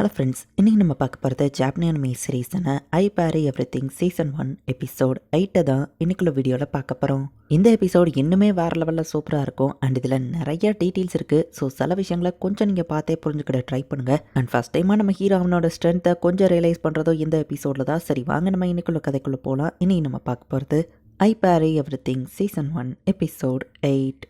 Hello friends இன்றைக்கி நம்ம பார்க்க போகிறது ஜாப்பனியன் me சீரீஸான I parry everything season one episode எயிட்டை தான் இன்னைக்குள்ள வீடியோவில் பார்க்க போகிறோம் இந்த எபிசோடு இன்னுமே வேறு லெவலில் சூப்பராக இருக்கும். அண்ட் இதில் நிறைய டீட்டெயில்ஸ் இருக்குது ஸோ சில விஷயங்களை கொஞ்சம் நீங்கள் பார்த்தே புரிஞ்சுக்கிட ட்ரை பண்ணுங்கள் அண்ட் ஃபஸ்ட் டைமாக நம்ம ஹீரோ அவனோட ஸ்ட்ரென்த்தை கொஞ்சம் ரியலைஸ் பண்ணுறதோ இந்த எபிசோடில் தான். சரி வாங்க நம்ம இன்னைக்குள்ள கதைக்குள்ளே போகலாம் இன்னைக்கு நம்ம பார்க்க போகிறது ஐ பேரி everything season one episode eight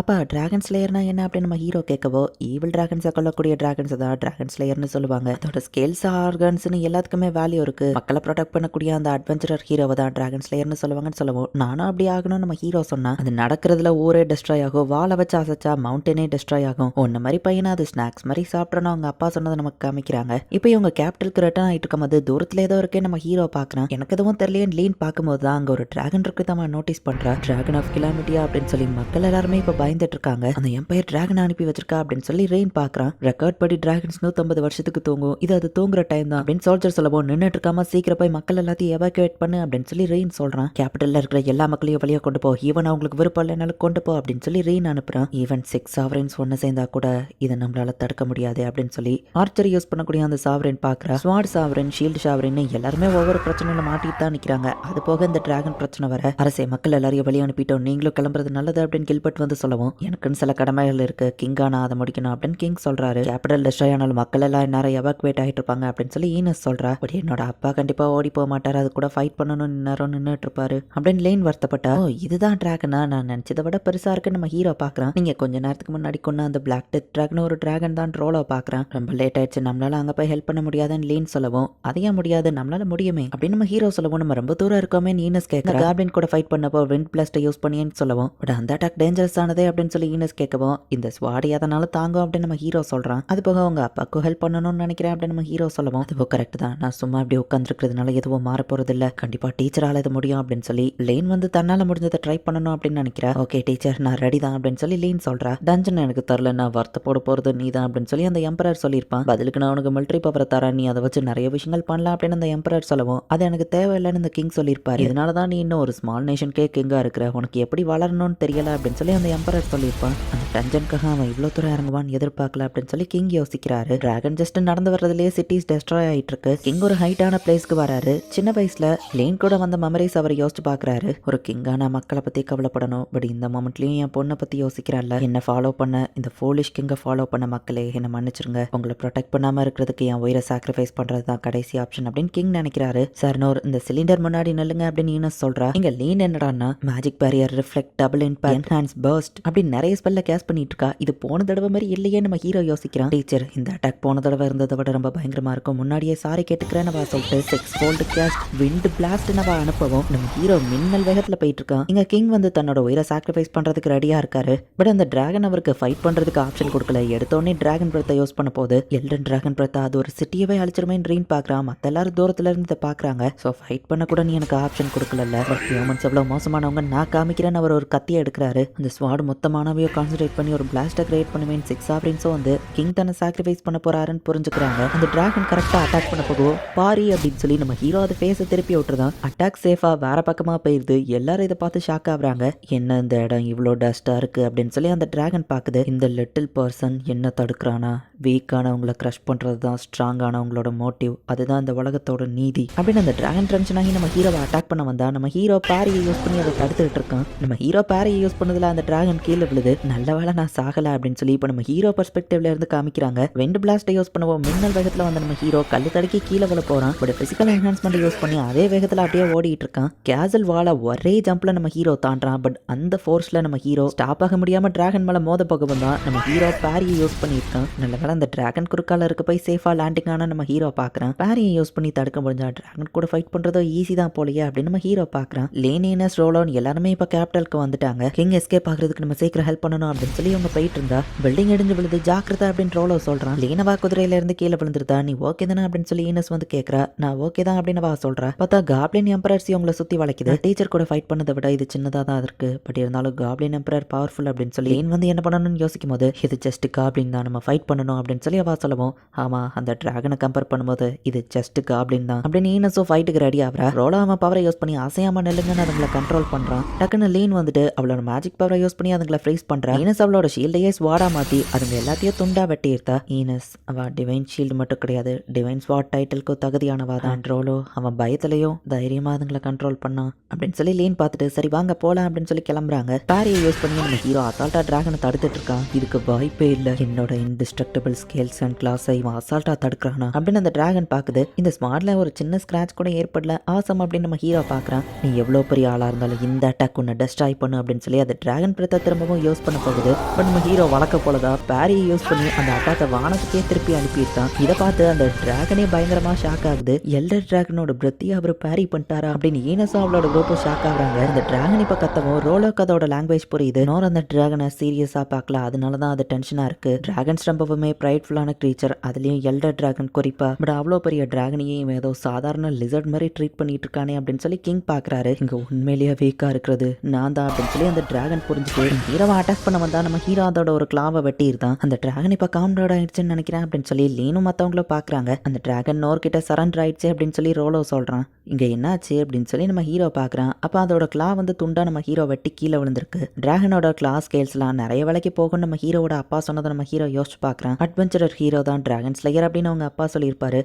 அப்பா டிராகன் ஸ்லேயர்னா என்ன அப்படின்னு நம்ம ஹீரோ கேட்கவோ ஈவில் டிராகன்ஸை கொல்லக்கூடிய டிராகன்ஸ் தான் டிராகன் ஸ்லேயர்னு சொல்லுவாங்க. அதோட ஸ்கேல்ஸ் ஆர்கன்ஸ்னு எல்லாத்துக்குமே வேல்யூ இருக்கு. மக்களை ப்ரொடெக்ட் பண்ணக்கூடிய அந்த அட்வென்ச்சரர் ஹீரோவை தான் டிராகன் ஸ்லேயர்னு சொல்லுவாங்கன்னு சொல்லுவோம் நானும் அப்படி ஆகணும்னு நம்ம ஹீரோ சொன்னா அது நடக்கிறதுல ஊரே டெஸ்ட்ராய் ஆகும். வாழை வச்சு அசைச்சா மவுண்டனே டெஸ்ட்ராய் ஆகும். ஒன்று மாதிரி பையனா அது ஸ்நாக்ஸ் மாதிரி சாப்பிட்றோன்னு அவங்க அப்பா சொன்னதை நமக்கு காமிக்கிறாங்க. இப்போ இவங்க கேபிட்டலுக்கு ரிட்டர்ன் ஆகிட்டு இருக்கும்போது தூரத்தில் ஏதோ இருக்கே நம்ம ஹீரோ பார்க்குறான். எனக்கு எதுவும் தெரியலையே லீன் பார்க்கும்போது தான் அங்கே ஒரு டிராகன் இருக்கு நோட்டீஸ் பண்ணுறான் டிராகன் ஆஃப் கிலாமிட்டியா அப்படின்னு சொல்லி மக்கள் எல்லாருமே இப்போ பயந்துட்டு இருக்காங்க அந்த எம்பையர் டிராகன் அனுப்பி வச்சிருக்கா அப்படின்னு சொல்லி ரெயின் பாக்குறான். ரெக்கார்ட் படி டிராகன்ஸ் நூத்தம்பது வருஷத்துக்கு தூங்கும். இது அது தூங்குற டைம் தான் அப்படின்னு சோல்ஜர் சொல்லவும் நின்றுட்டு இருக்காம சீக்கிரம் போய் மக்கள் எல்லாத்தையும் எவாக்குவேட் பண்ணு அப்படின்னு சொல்லி ரெயின் சொல்றான். கேபிட்டல்ல இருக்கிற எல்லா மக்களையும் வழியா கொண்டு போ. ஈவன் அவங்களுக்கு விருப்பம் இல்லைனாலும் கொண்டு போ அப்படின்னு சொல்லி ரெயின் அனுப்புறான். ஈவன் சிக்ஸ் சாவரன்ஸ் ஒன்னு சேர்ந்தா கூட இதை நம்மளால தடுக்க முடியாது அப்படின்னு சொல்லி ஆர்ச்சரி யூஸ் பண்ணக்கூடிய அந்த சாவரன் பார்க்கறா ஸ்வாட் சாவரன் ஷீல்டு சாவரன் எல்லாருமே ஒவ்வொரு பிரச்சனையில மாட்டிட்டு தான் நிக்கிறாங்க. அது போக இந்த டிராகன் பிரச்சனை வர அரசே மக்கள் எல்லாரையும் வெளியே அனுப்பிட்டோம். நீங்களும் கிளம்புறது நல்லது அப்படின்னு கில்பட் வந்து சொல்ல சொல்லவும் எனக்குன்னு சில கடமைகள் இருக்கு. கிங்கா நான் அதை முடிக்கணும் அப்படின்னு கிங் சொல்றாரு. கேபிட்டல் டெஸ்ட்ராய் ஆனாலும் மக்கள் எல்லாம் நேரம் எவாக்குவேட் ஆகிட்டு இருப்பாங்க அப்படின்னு சொல்லி ஈனஸ் சொல்றா. பட் என்னோட அப்பா கண்டிப்பா ஓடி போக மாட்டார். அது கூட ஃபைட் பண்ணணும் நேரம் நின்றுட்டு இருப்பாரு. அப்படின்னு லேன் வருத்தப்பட்டா ஓ இதுதான் டிராகனா நான் நினைச்சதை விட பெருசா இருக்கு. நம்ம ஹீரோ பாக்குறான். நீங்க கொஞ்ச நேரத்துக்கு முன்னாடி கொண்டு அந்த பிளாக் டெத் டிராகன் ஒரு டிராகன் தான் ரோலோ பாக்குறான். ரொம்ப லேட் ஆயிடுச்சு. நம்மளால அங்க போய் ஹெல்ப் பண்ண முடியாதுன்னு லீன் சொல்லவும் அதையே முடியாது? நம்மளால முடியுமே. அப்படின்னு நம்ம ஹீரோ சொல்லவும் நம்ம ரொம்ப தூரம் இருக்கோமே நீனஸ் கேட்க கார்பின் கூட ஃபைட் பண்ணப்போ விண்ட் பிளாஸ்ட்டை யூஸ் பண்ணியேன்னு சொல்லவும் பட் அந்த அட்டாக் டேஞ்சரஸ் ஆனதே அப்படின்னு சொல்லி ஈனஸ் கேட்கவும் இந்த ஸ்வாடி அதனால தாங்கும் அப்படின்னு நம்ம ஹீரோ சொல்றான். அது போக அவங்க அப்பாவுக்கும் ஹெல்ப் பண்ணணும்னு நினைக்கிறேன் அப்படின்னு நம்ம ஹீரோ சொல்லவும் அது கரெக்ட் தான். நான் சும்மா அப்படி உட்காந்துருக்கிறதுனால எதுவும் மாற போறது இல்ல. கண்டிப்பா டீச்சரால இது முடியும் அப்படின்னு சொல்லி லேன் வந்து தன்னால முடிஞ்சதை ட்ரை பண்ணணும் அப்படின்னு நினைக்கிறேன் ஓகே டீச்சர் நான் ரெடி தான் அப்படின்னு சொல்லி லேன் சொல்றா. டஞ்சன் எனக்கு தரல நான் வருத்தப்பட போறது நீ தான் அப்படின்னு சொல்லி அந்த எம்பரர் சொல்லியிருப்பான். பதிலுக்கு நான் உனக்கு மிலிட்ரி பவரை தரேன் நீ அதை வச்சு நிறைய விஷயங்கள் பண்ணலாம் அப்படின்னு அந்த எம்பரர் சொல்லவும் அது எனக்கு தேவையில்லைன்னு இந்த கிங் சொல்லியிருப்பாரு. இதனால தான் நீ இன்னும் ஒரு ஸ்மால் கேக் கிங்கா இருக்கிற? உனக்கு எப்படி வளரணும்னு தெரியல அப்படின்னு சொல்லி அந்த எம்பரர் சொல்லியிருப்பான். அந்த டஞ்சனுக்காக அவன் இவ்வளோ தூரம் இறங்குவான்னு எதிர்பார்க்கல அப்படின்னு சொல்லி கிங் யோசிக்கிறாரு. டிராகன் ஜஸ்ட் நடந்து வர்றதுலேயே சிட்டிஸ் டெஸ்ட்ராய் ஆகிட்டு இருக்கு கிங் ஒரு ஹைட்டான பிளேஸ்க்கு வராரு. சின்ன வயசுல லேன் கூட வந்த மெமரிஸ் அவர் யோசிச்சு பார்க்கறாரு. ஒரு கிங்கான மக்களை பற்றி கவலைப்படணும். பட் இந்த மொமெண்ட்லயும் என் பொண்ணை பற்றி யோசிக்கிறான்ல. என்ன ஃபாலோ பண்ண இந்த ஃபோலிஷ் கிங்கை ஃபாலோ பண்ண மக்களே என்னை மன்னிச்சிருங்க. உங்களை ப்ரொடெக்ட் பண்ணாமல் இருக்கிறதுக்கு என் உயிரை சாக்ரிஃபைஸ் பண்ணுறது தான் கடைசி ஆப்ஷன் அப்படின்னு கிங் நினைக்கிறாரு. சார் நோர் இந்த சிலிண்டர் முன்னாடி நில்லுங்க அப்படின்னு ஈனஸ் சொல்றா. இங்க லீன் என்னடான்னா magic barrier reflect double impact enhance burst அப்படின்னு நிறைய ஸ்பெல்ல கேஸ் பண்ணிட்டு இருக்கா. இது போன தடவை மாதிரி இல்லையே நம்ம ஹீரோ யோசிக்கிறான். டீச்சர் இந்த அட்டாக் போன தடவை இருந்ததை விட ரொம்ப பயங்கரமா இருக்கும். முன்னாடியே சாரி கேட்டுக்கிறேன் அவ சொல்லிட்டு sixfold cast wind blast அவ அனுப்பவும் நம்ம ஹீரோ மின்னல் வேகத்துல போயிட்டு இருக்கான். இங்க கிங் வந்து தன்னோட உயிரை சாக்ரிஃபைஸ் பண்றதுக்கு ரெடியா இருக்காரு. பட் அந்த டிராகன் அவருக்கு ஃபைட் பண்றதுக்கு ஆப்ஷன் கொடுக்கல. எடுத்தோடனே டிராகன் பிரத்தை யூஸ் பண்ண போது எல்டன் டிராகன் பிரத்தா அது ஒரு சிட்டியவே அழிச்சிருமே ட்ரீன் பாக்குறான். மத்த எல்லாரும் தூரத்துல இருந்து இதை பாக்குறாங்க. ஸோ ஃபைட் பண்ண கூட நீ எனக்கு ஆப்ஷன் கொடுக்கல பட் ஹியூமன்ஸ் எவ்வளவு மோசமானவங்க நான் காமிக்கிறேன்னு அவர் ஒரு கத்தியை எடுக்கிறாரு. அந்த ஸ்வாட் மொத்தமானவையோ கான்சென்ட்ரேட் பண்ணி ஒரு பிளாஸ்டர் கிரியேட் பண்ணுவேன் சிக்ஸ் ஆப்ரின்ஸும் வந்து கிங் தன்னை சாக்ரிஃபைஸ் பண்ண போறாருன்னு புரிஞ்சுக்கிறாங்க. அந்த டிராகன் கரெக்டா அட்டாக் பண்ண போகும் பாரி அப்படின்னு சொல்லி நம்ம ஹீரோ அதை ஃபேஸை திருப்பி விட்டுருதான் அட்டாக் சேஃபா வேற பக்கமா போயிருது. எல்லாரும் இதை பார்த்து ஷாக் ஆகுறாங்க. என்ன இந்த இடம் இவ்வளோ டஸ்டா இருக்கு அப்படின்னு சொல்லி அந்த டிராகன் பார்க்குது. இந்த லிட்டில் பர்சன் என்ன தடுக்கிறானா? வீக்கானவங்களை க்ரஷ் பண்றது தான் ஸ்ட்ராங்கானவங்களோட மோட்டிவ் அதுதான் இந்த உலகத்தோட நீதி. அப்படின்னு அந்த டிராகன் டென்ஷன் ஆகி நம்ம ஹீரோவை அட்டாக் பண்ண வந்தா நம்ம ஹீரோ பாரியை யூஸ் பண்ணி அதை தடுத்துட்டு இருக்கான். நம்ம ஹீரோ பாரியை யூஸ் பண்ணதுல அந்த டிராகன் கீழே விழுது. நல்ல வேலை நான் சாகல அப்படின்னு சொல்லி இப்போ நம்ம ஹீரோ பெர்ஸ்பெக்டிவ்ல இருந்து காமிக்கிறாங்க. வெண்ட் பிளாஸ்ட்டை யூஸ் பண்ணுவோம். மின்னல் வேகத்தில் வந்து நம்ம ஹீரோ கல்லு தடுக்கி கீழே விழ போறான். பட் பிசிக்கல் என்ஹான்ஸ்மெண்ட் யூஸ் பண்ணி அதே வேகத்தில் அப்படியே ஓடிட்டு இருக்கான். கேசல் வாழ ஒரே ஜம்ப்ல நம்ம ஹீரோ தாண்டான் பட் அந்த ஃபோர்ஸ்ல நம்ம ஹீரோ ஸ்டாப் ஆக முடியாம டிராகன் மேல மோத போக வந்தான் நம்ம ஹீரோ பேரியை யூஸ் பண்ணியிருக்கான். நல்ல வேலை அந்த டிராகன் குறுக்கால இருக்க போய் சேஃபா லேண்டிங் ஆன நம்ம ஹீரோ பாக்குறான். பேரியை யூஸ் பண்ணி தடுக்க முடிஞ்சா டிராகன் கூட ஃபைட் பண்றதோ ஈஸி தான் போலயே அப்படின்னு நம்ம ஹீரோ பாக்குறான். லேனியனஸ் ரோலோன் எல்லாருமே இப்ப கேபிட்டலுக்கு வந்துட்டாங்க. கிங் எஸ்கேப் ஆகுறதுக்கு நம்ம சீக்கிரம் ஹெல்ப் பண்ணணும் அப்படின்னு சொல்லி அவங்க போயிட்டு இருந்தா பில்டிங் இடிஞ்சு விழுது ஜாக்கிரதா அப்படின்னு ரோலோ சொல்றான். லீனவா குதிரையில இருந்து கீழே விழுந்துருதா நீ ஓகே தானே அப்படின்னு சொல்லி ஈனஸ் வந்து கேக்குறா. நான் ஓகே தான் அப்படின்னு வா சொல்றா. பார்த்தா காப்ளின் எம்பரர்ஸ் உங்களை சுத்தி வளைக்குது. டீச்சர் கூட ஃபைட் பண்ணதை விட இது சின்னதா தான் இருக்கு. பட் இருந்தாலும் காப்ளின் எம்பரர் பவர்ஃபுல் அப்படின்னு சொல்லி ஏன் வந்து என்ன பண்ணணும்னு யோசிக்கும் போது இது ஜஸ்ட் காப்ளின் தான் நம்ம ஃபைட் பண்ணணும் அப்படின்னு சொல்லி அவ சொல்லவும் ஆமா அந்த டிராகனை கம்பேர் பண்ணும்போது இது ஜஸ்ட் காப்ளின் தான் அப்படின்னு ஈனஸும் ஃபைட்டுக்கு ரெடி ஆகிறா. ரோலா அவன் பவரை யூஸ் பண்ணி அசையாம நெல்லுங்கன்னு அதுங்களை கண்ட்ரோல் பண்றான். டக்குன்னு லீன் வந்துட்டு அவளோட மேஜிக் பவரை யூஸ் பண்ணி அதுங்களை ஃப்ரீஸ் பண்ணுறா ஈனஸ் அவளோட ஷீல்டையே ஸ்வாடா மாற்றி அதுங்க எல்லாத்தையும் துண்டா வெட்டியிருத்தா ஈனஸ் அவள் டிவைன் ஷீல்டு மட்டும் கிடையாது. டிவைன் ஸ்வாட் டைட்டிலுக்கு தகுதியானவா தான். ரோலோ அவன் பயத்திலையும் தைரியமாக அதுங்களை கண்ட்ரோல் பண்ணான் அப்படின்னு சொல்லி லீன் பார்த்துட்டு சரி வாங்க போகலாம் அப்படின்னு சொல்லி கிளம்புறாங்க. பேரியை யூஸ் பண்ணி நம்ம ஹீரோ அசால்ட்டா டிராகனை தடுத்துட்டு இருக்கான். இதுக்கு வாய்ப்பே இல்லை. என்னோட இன்டிஸ்ட்ரக்டபிள் ஸ்கேல்ஸ் அண்ட் கிளாஸை இவன் அசால்ட்டா தடுக்கிறானா? அப்படின்னு அந்த டிராகன் பாக்குது இந்த ஸ்மார்ட்ல ஒரு சின்ன ஸ்கிராச் கூட ஏற்படல. ஆசம் அப்படின்னு நம்ம ஹீரோ பாக்குறான் நீ எவ்வளவு பெரிய ஆளா இருந்தாலும் இந்த அட்டாக் உன்னை டெஸ்ட்ராய் பண்ணு அப்படின்னு சொல்லி அது டிராகன் பிரத்தை திரும்பவும் யூஸ் பண்ண போகுது. பட் நம்ம ஹீரோ வழக்க போலதான் பேரியை யூஸ் பண்ணி அந்த அட்டாக்கை வானத்துக்கே திருப்பி அனுப்பியிருக்கான். இதை பார்த்து அந்த டிராகனே பயங்கரமா ஷாக் ஆகுது. எல்டர் டிராகனோட பிரத்தி அவர் பேரி பண்ணிட்டாரா அப்படின்னு ஈனஸும் அவளோட குரூப்பும் ஷாக் ஆகுறாங்க. இந்த டிராகன் இப்ப கத்தவும் ரோலோ கதோட லாங்குவேஜ் புரியுது. நோர் அந்த டிராகனை சீரியஸா பார்க்கல. அதனால தான் அது டென்ஷனா இருக்கு. டிராகன்ஸ் ரொம்பவுமே ப்ரைட்ஃபுல்லான க்ரீச்சர் அதுலயும் எல்டர் டிராகன் குறிப்பா. பட் அவ்வளோ பெரிய டிராகனையும் இவன் ஏதோ சாதாரண லிசர்ட் மாதிரி ட்ரீட் பண்ணிட்டு இருக்கானே அப்படின்னு சொல்லி கிங் பாக்குறாரு. இங்க உண்மையிலேயே வீக்கா இருக்கிறது. நான் தான் அப்படின்னு சொல்லி அந்த டிராகன் புரிஞ்சுட்டு ஹீரோவை அட்டாக் பண்ண வந்தா நம்ம ஹீரோ அதோட ஒரு கிளாவை வெட்டியிருந்தான். அந்த டிராகன் இப்ப காம்டோட ஆயிடுச்சுன்னு நினைக்கிறேன் அப்படின்னு சொல்லி லீனும் மத்தவங்களும் பாக்குறாங்க அந்த டிராகன் நோர்கிட்ட சரண்டர் ஆயிடுச்சு அப்படின்னு சொல்லி ரோலோ சொல்றான். இங்க என்னாச்சு அப்படின்னு சொல்லி நம்ம ஹீரோ பாக்குறான் அப்ப அதோட கிளா வந்து துண்டா நம்ம ஹீரோ வெட்டி கீழே விழுந்திருக்கு. டிராகனோட கிளா ஸ்கேல்ஸ்லாம் நிறைய வேலைக்கு போகும் நம்ம ஹீரோவோட அப்பா சொன்னதை நம்ம ஹீரோ யோசிச்சு பார்க்குறான். அட்வென்ச்சரர் ஹீரோ தான் டிராகன் ஸ்லேயர் அப்படின்னு அவங்க அப்பா சொல்லியிருப்பாரு.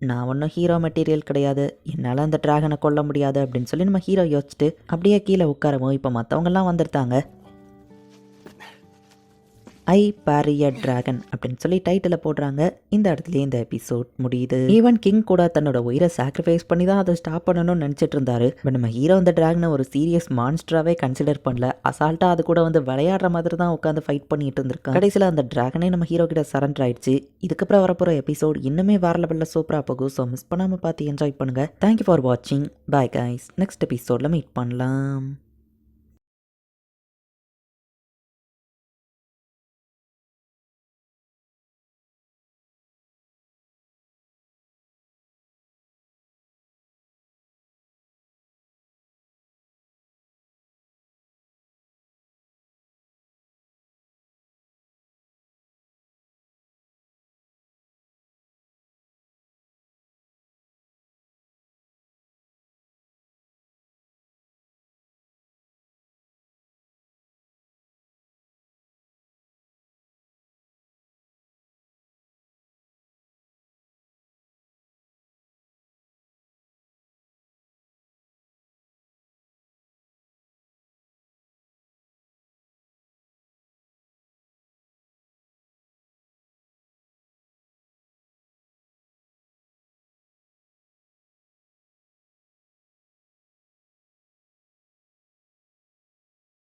நான் ஒன்றும் ஹீரோ மெட்டீரியல் கிடையாது. என்னால் அந்த டிராகனை கொல்ல முடியாது அப்படின்னு சொல்லி நம்ம ஹீரோ யோசிச்சுட்டு அப்படியே கீழே உட்காரவும் இப்போ மற்றவங்கெல்லாம் வந்திருந்தாங்க ஐ பாரிய டிராகன் அப்படின்னு சொல்லி டைட்டில் போடுறாங்க. இந்த இடத்துலயே இந்த எபிசோட் முடியுது. ஈவன் கிங் கூட தன்னோட உயிரை சாக்ரிஃபைஸ் பண்ணி தான் அதை ஸ்டாப் பண்ணணும்னு நினச்சிட்டு இருந்தாரு. பட் நம்ம ஹீரோ அந்த டிராகனை ஒரு சீரியஸ் மான்ஸ்டராகவே கன்சிடர் பண்ணல. அசால்ட்டாக அது கூட வந்து விளையாடுற மாதிரி தான் உட்காந்து ஃபைட் பண்ணிட்டு இருந்திருக்கான். கடைசியில் அந்த டிராகனே நம்ம ஹீரோ கிட்ட சரண்டர் ஆயிடுச்சு. இதுக்கப்புறம் வரப்போகிற எபிசோட் இன்னுமே வேற லெவலில் சூப்பராக போகும். ஸோ மிஸ் பண்ணாமல் பார்த்து என்ஜாய் பண்ணுங்க. தேங்க்யூ ஃபார் வாட்சிங் பாய் கைஸ் நெக்ஸ்ட் எபிசோடில் மீட் பண்ணலாம்.